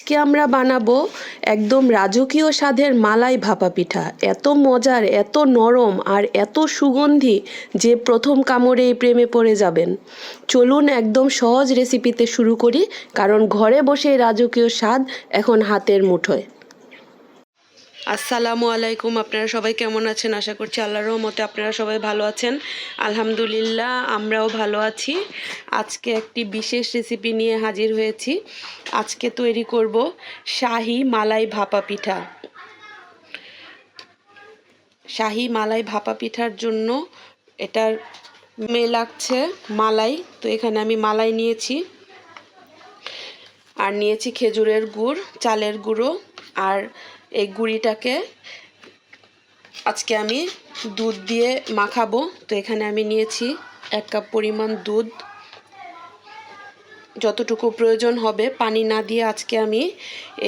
আজকে আমরা বানাবো একদম রাজকীয় স্বাদের মালাই ভাপা পিঠা। এত মজার, এত নরম আর এত সুগন্ধি যে প্রথম কামড়ে এই প্রেমে পড়ে যাবেন। চলুন একদম সহজ রেসিপিতে শুরু করি, কারণ ঘরে বসে রাজকীয় স্বাদ এখন হাতের মুঠোয়। আসসালামু আলাইকুম, আপনারা সবাই কেমন আছেন? আশা করছি আল্লাহর রহমতে আপনারা সবাই ভালো আছেন। আলহামদুলিল্লাহ, আমরাও ভালো আছি। আজকে একটি বিশেষ রেসিপি নিয়ে হাজির হয়েছি। আজকে তৈরি করব শাহি মালাই ভাপা পিঠা। শাহি মালাই ভাপা পিঠার জন্য এটার মে লাগছে মালাই, তো এখানে আমি মালাই নিয়েছি। আর নিয়েছি খেজুরের গুড়, চালের গুঁড়ো, আর এই গুঁড়িটাকে আজকে আমি দুধ দিয়ে মাখাবো। তো এখানে আমি নিয়েছি এক কাপ পরিমাণ দুধ। যতটুকু প্রয়োজন হবে, পানি না দিয়ে আজকে আমি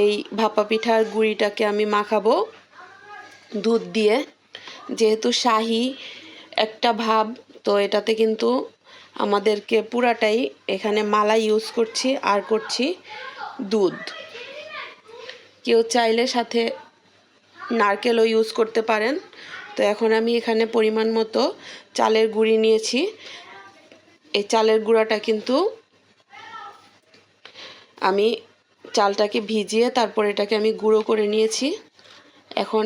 এই ভাপা পিঠার গুঁড়িটাকে আমি মাখাবো দুধ দিয়ে। যেহেতু শাহি একটা ভাব, তো এটাতে কিন্তু আমাদেরকে পুরাটাই এখানে মালা ইউজ করছি, আর করছি দুধ। কেউ চাইলে সাথে নারকেলও ইউজ করতে পারেন। তো এখন আমি এখানে পরিমাণ মতো চালের গুঁড়ি নিয়েছি। এই চালের গুঁড়াটা কিন্তু আমি চালটাকে ভিজিয়ে তারপর এটাকে আমি গুঁড়ো করে নিয়েছি। এখন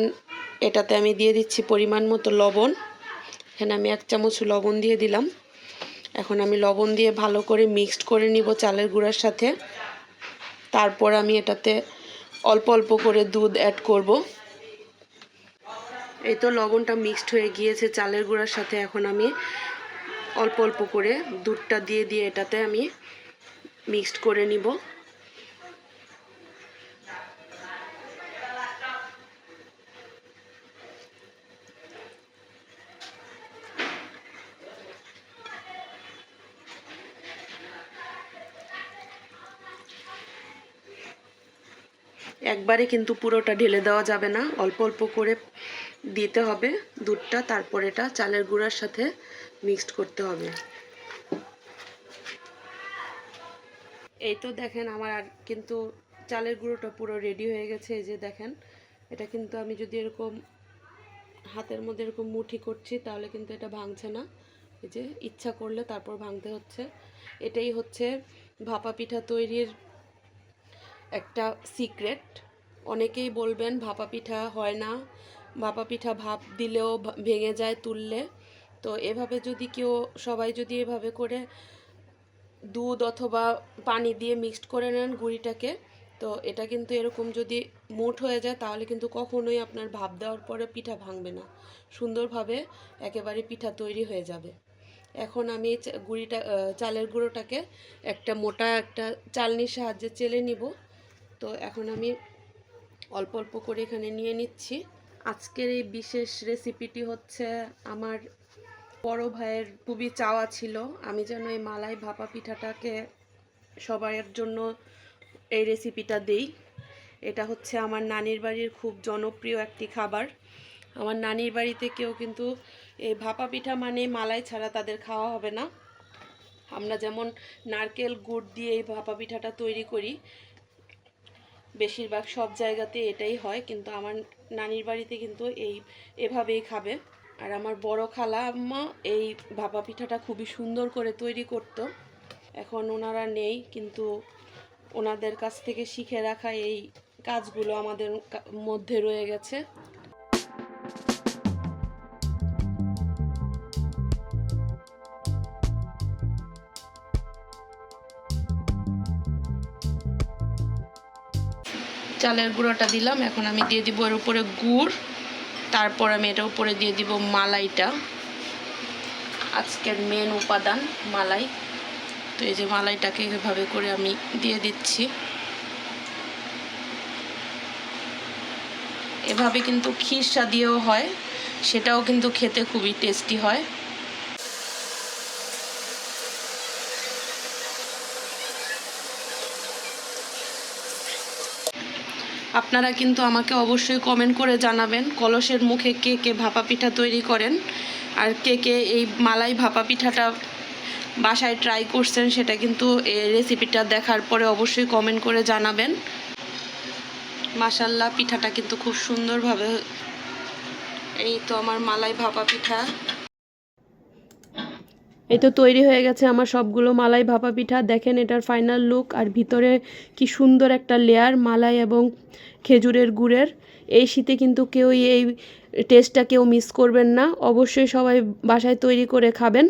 এটাতে আমি দিয়ে দিচ্ছি পরিমাণ মতো লবণ। এখানে আমি এক চামচ লবণ দিয়ে দিলাম। এখন আমি লবণ দিয়ে ভালো করে মিক্সড করে নিব চালের গুঁড়ার সাথে। তারপর আমি এটাতে অল্প অল্প করে দুধ অ্যাড করব। এই তো লবণটা মিক্সড হয়ে গিয়েছে চালের গুঁড়ার সাথে। এখন আমি অল্প অল্প করে দুধটা দিয়ে দিয়ে এটাতে আমি মিক্সড করে নিব। একবারে কিন্তু পুরোটা ঢেলে দেওয়া যাবে না। অল্প অল্প করে দিতে হবে দুধটা, তারপর এটা চালের গুঁড়ার সাথে মিক্সড করতে হবে। এই তো দেখেন আমার আর কিন্তু চালের গুঁড়োটা পুরো রেডি হয়ে গেছে, এই যে দেখেন। এটা কিন্তু আমি যদি এরকম হাতের মধ্যে এরকম মুঠি করছি, তাহলে কিন্তু এটা ভাঙছে না। এই যে ইচ্ছা করলে তারপর ভাঙতে হচ্ছে। এটাই হচ্ছে ভাপা পিঠা তৈরির একটা সিক্রেট অনেকেই বলবেন ভাপা পিঠা হয় না ভাপা পিঠা ভাপ দিলেও ভেঙে যায় তুললে। তো এভাবে যদি কেউ, সবাই যদি এভাবে করে দুধ অথবা পানি দিয়ে মিক্সড করে নেন গুঁড়িটাকে, তো এটা কিন্তু এরকম যদি মুঠ হয়ে যায় তাহলে কিন্তু কখনোই আপনার ভাপ দেওয়ার পরে পিঠা ভাঙবে না। সুন্দরভাবে একেবারে পিঠা তৈরি হয়ে যাবে। এখন আমি গুঁড়িটা চালের গুঁড়োটাকে একটা মোটা একটা চালনির সাহায্যে চেলে নিব। তো এখন আমি অল্প অল্প করে এখানে নিয়ে নিচ্ছি। আজকের এই বিশেষ রেসিপিটি হচ্ছে আমার বড় ভাইয়ের খুবই চাওয়া ছিল। আমি যেন এই মালাই ভাপা পিঠাটাকে সবার জন্য এই রেসিপিটা দেই। এটা হচ্ছে আমার নানির বাড়ির খুব জনপ্রিয় একটি খাবার। আমার নানির বাড়িতে কেউ কিন্তু এই ভাপা পিঠা মানে মালাই ছাড়া তাদের খাওয়া হবে না। আমরা যেমন নারকেল গুড় দিয়ে এই ভাপা পিঠাটা তৈরি করি, বেশিরভাগ সব জায়গাতে এটাই হয়। কিন্তু আমার নানির বাড়িতে কিন্তু এই, এভাবেই খাবে। আর আমার বড় খালা আম্মা এই ভাপা পিঠাটা খুবই সুন্দর করে তৈরি করত। এখন ওনারা নেই, কিন্তু ওনাদের কাছ থেকে শিখে রাখা এই কাজগুলো আমাদের মধ্যে রয়ে গেছে। চালের গুঁড়োটা দিলাম। এখন আমি দিয়ে দিব এর উপরে গুড়। তারপর আমি এটা উপরে দিয়ে দিব মালাইটা। আজকের মেন উপাদান মালাই। তো এই যে মালাইটাকে এভাবে করে আমি দিয়ে দিচ্ছি। এভাবে কিন্তু খিরসা দিয়েও হয়, সেটাও কিন্তু খেতে খুবই টেস্টি হয়। আপনারা কিন্তু আমাকে অবশ্যই কমেন্ট করে জানাবেন, কলসের মুখে কে কে ভাপা পিঠা তৈরি করেন আর কে কে এই মালাই ভাপা পিঠাটা বাসায় ট্রাই করছেন সেটা কিন্তু এই রেসিপিটা দেখার পরে অবশ্যই কমেন্ট করে জানাবেন। মাসাল্লাহ পিঠাটা কিন্তু খুব সুন্দরভাবে, এই তো আমার মালাই ভাপা পিঠা। এই তো তৈরি হয়ে গেছে আমার সবগুলো মালাই ভাপা পিঠা। দেখেন এটার ফাইনাল লুক আর ভিতরে কি সুন্দর একটা লেয়ার মালাই এবং খেজুরের গুড়ের। এই শীতে কিন্তু কেউই এই টেস্টটা কেউ মিস করবেন না। অবশ্যই সবাই বাসায় তৈরি করে খাবেন।